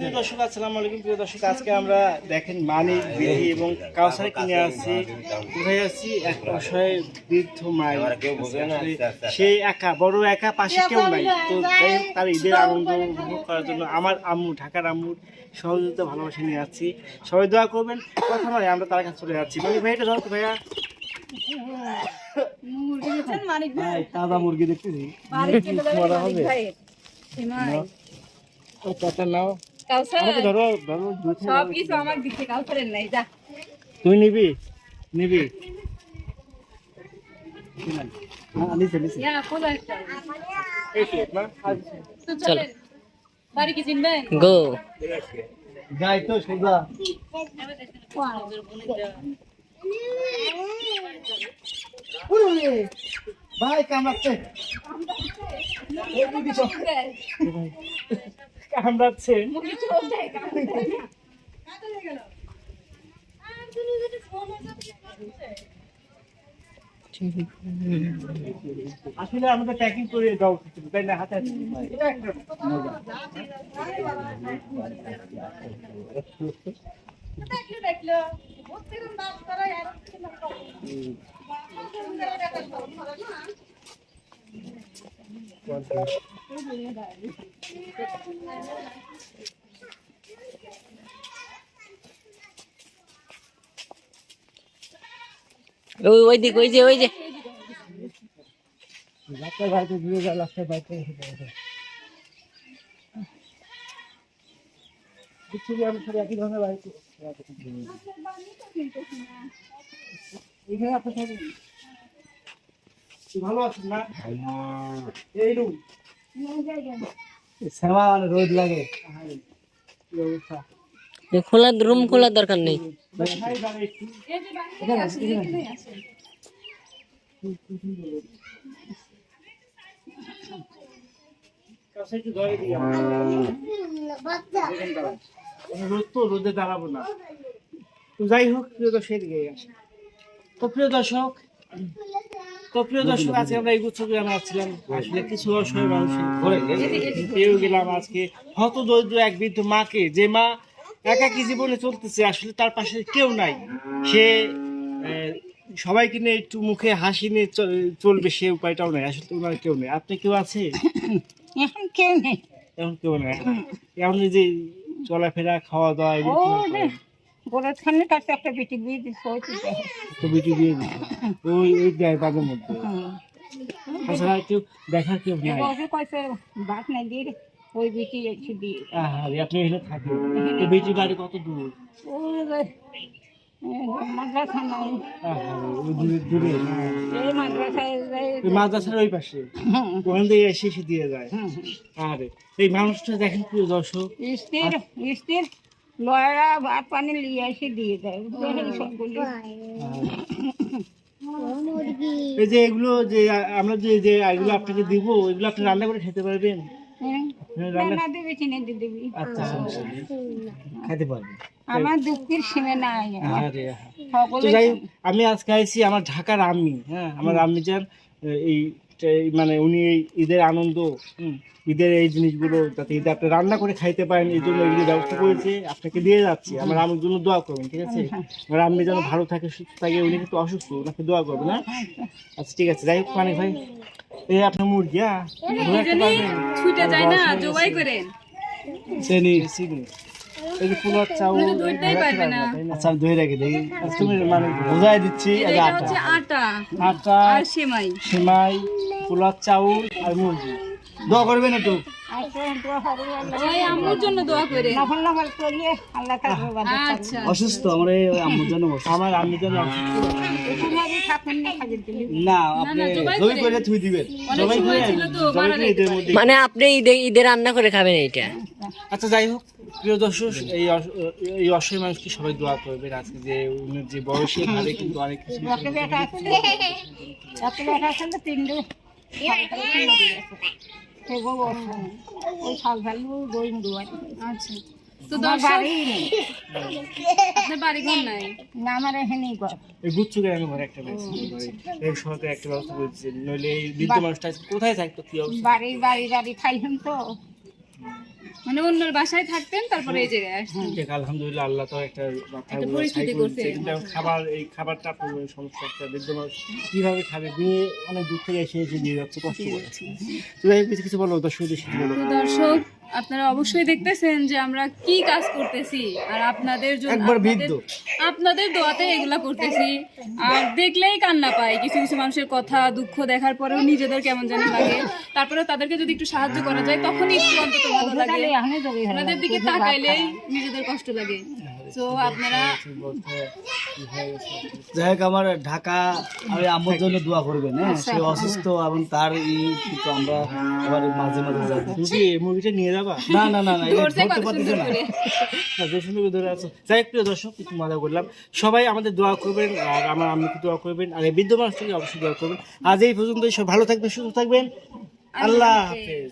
আসসালামু আলাইকুম। প্রিয় দর্শক আজকে আমরা দেখেন মানিক বিধি এবং কাউসার কিনে আসছি। কোথায় আছি এক অসহায় বৃদ্ধ মায়ের কাছে। সে একা বড় একা পাশে কেউ নাই। তো যাই হোক তার ঈদের আনন্দ উপভোগ করার জন্য আমার আম্মু ঢাকার আম্মুর সহযোগিতা ভালোবাসা নিয়ে যাচ্ছি সবাই দোয়া করবেন। কথা নয় আমরা তার কাছে চলে যাচ্ছি। মানে ভাইটা ধরো ভাইয়া। ভাই, তাজা মুরগি দেখতেছি। মরা হবে। ও কথা নাও আমাকে ধরো ধরো দুই তিন সব কিছু আমার দিকে কাউসারের নাই যা। তুই নিবি নিবি। হ্যাঁ, নিচে নিচে ইয়া কোথায় একটা এই তো, না? তো চলেন বাড়ি কি চিনবেন গো। যাই তো সোজা। উরে, ভাই কামড়াচ্ছে এই দিদি সব- কামড়াচ্ছে আসলে আমাদের প্যাকিং করে দাও তাই না? হাতে। দেখল ওই ওই দিক ওই যে ওই যে। রাস্তায় বাড়িতে ঘুরে যা রাস্তায় বাড়িতে কিছু কি আমি সব একই ধরনের বাড়িতে এখানে আপনার ভালো আছেন না? এই রুম। শ্যামা মানে রোদ লাগে। খোলা রুম খোলার দরকার নেই। রোদ তো রোদে দাঁড়াবো না যাই হোক প্রিয় দর্শক তো প্রিয় দর্শক তো প্রিয় দর্শক আজকে আমরা এই গুচ্ছ গ্রামে আসছিলাম আসলে কিছু অসহায় মানুষের ঘরে পেয়েও গেলাম আজকে হত দরিদ্র এক বৃদ্ধ মাকে যে মা একাকী জীবনে চলতেছে আসলে তার পাশে কেউ নাই। সে সবাইকে নিয়ে একটু মুখে হাসি নিয়ে চলবে সে উপায়টাও নাই আসলে ওনার কেউ নেই। আপনি কেউ আছে এখন কেউ নেই। এখন কেউ নেই। এখন যে চলাফেরা খাওয়া দাওয়া গোলার খানের কাছে একটা বেটি দিচ্ছে ওই তো দেখো। তো বিটি দিয়ে দিচ্ছে ওই দেয় মধ্যে। তাছাড়া কেউ দেখার কেউ নাই? বসে কয়েছে ভাত নাই দিয়ে ওই বেটি এসে দিয়ে আহারে আপনি এখানে থাকেন। তো বেটির বাড়ি কত দূর? এ, মাদ্রাসা নাই। ওই দূরে দূরে। এই মাদ্রাসায় ওই মাদ্রাসার ওই পাশে। হুম, ওখান থেকে এসে এসে দিয়ে যায়। হুম, আরে এই মানুষটা দেখেন প্রিয় দর্শক। স্থির স্থির লয়রা ভাত পানি লিয়ে এসে দিয়ে দেয় এই যে এগুলো যে আমরা যে যে এগুলো আপনাকে দিব এগুলো আপনি রান্না করে খেতে পারবেন? হ্যাঁ, হ্যাঁ, আচ্ছা আমি আজকে আইছি আমার ঢাকার আম্মি হ্যাঁ আমার আম্মি যান এই মানে উনি এই ঈদের আনন্দ হুম, ঈদের এই জিনিসগুলো যাতে ঈদে আপনি রান্না করে খাইতে পারেন এই জন্য এগুলো ব্যবস্থা করেছে আপনাকে দিয়ে যাচ্ছি। আমার আম্মুর জন্য দোয়া করবেন ঠিক আছে? আমার আম্মি যেন ভালো থাকে সুস্থ থাকে উনি কিন্তু অসুস্থ ওনাকে দোয়া করবেন হ্যাঁ? আচ্ছা ঠিক আছে যাই হোক মানে ভাই। এই আপনার মুরগি হ্যাঁ? ধরে ছুটে যায় না জবাই করেন চিনি চিনি। এই যে পোলার চাউল। আচ্ছা আমি ধরে রাখি দেখি। আচ্ছা, তুমি মানে বোঝাই দিচ্ছি আটা আটা আর সেমাই। সেমাই পোলার চাউল আর মুরগি। দোয়া করবেন একটু? ওই আম্মুর জন্য দোয়া করে। নফল নফল করিয়ে আল্লাহ কাছে বাদে আচ্ছা। অসুস্থ? আমার আম্মুর জন্য আমার আম্মুর জন্য অসুস্থ। তোমারই থাকেন না আপনি করে। থুই দিবেন। মানে আপনি ঈদে ঈদের রান্না করে খাবেন এইটা? আচ্ছা যাই হোক প্রিয় দর্শক এই এই অসহায় মানুষকে সবাই দোয়া করবেন আজকে যে উনি যে বয়সে ভাবে কিন্তু অনেক কিছু। ওই শাল দই দুয়ার আচ্ছা। তো আমার বাড়ি নেই। আপনার বাড়ি ঘর নাই? না আমার ঘর। এই ঘরে একটা রয়েছে এই সরকার একটা ব্যবস্থা করেছে। নইলে এই বৃদ্ধ মানুষটা আজকে কোথায় থাকতো? কি অবস্থা? বাড়ি বাড়ি বাড়ি খাইলাম তো। মানে অন্যর বাসায় থাকতেন তারপরে এই জায়গায় আসছেন আলহামদুলিল্লাহ আল্লাহ তো একটা একটা পরিস্থিতি করছে। খাবার এই খাবারটা আপনার সমস্যা একটা। বৃদ্ধ মানুষ কীভাবে খাবে? নিয়ে অনেক দূর থেকে এসে এসে নিয়ে যাচ্ছে কষ্ট করে। তো কিছু কিছু বলো দর্শক দেশে বলো। দর্শক আপনারা অবশ্যই দেখতেছেন যে আমরা কি কাজ করতেছি আর আপনাদের জন্য আপনাদের- দোয়াতে এগুলা করতেছি। আর দেখলেই কান্না পায় কিছু কিছু মানুষের কথা দুঃখ দেখার পরেও নিজেদের কেমন জানি লাগে। তারপরে তাদেরকে যদি একটু সাহায্য করা যায় তখনই একটু অন্তত ভালো লাগে। যোগে হয় আপনাদের দিকে তাকাইলেই নিজেদের কষ্ট লাগে। তো আপনারা যাই হোক আমার ঢাকা আমি আম্মুর জন্য দোয়া করবেন হ্যাঁ? সে অসুস্থ এবং তার ই কিন্তু আমরা আবার মাঝে মাঝে যাই। তুমি মুভিটা নিয়ে যাবা? না না না না ধরতে পারতেছে না। করে। সুন্দর ধরে আছো। যাই হোক, প্রিয় দর্শক একটু মজা করলাম। সবাই আমাদের দোয়া করবেন আর আমার আম্মুকে দোয়া করবেন আর এই বৃদ্ধ মানুষটাকে অবশ্যই দোয়া করবেন। আজ এই পর্যন্ত সব ভালো থাকবেন সুস্থ থাকবেন। আল্লাহ হাফেজ।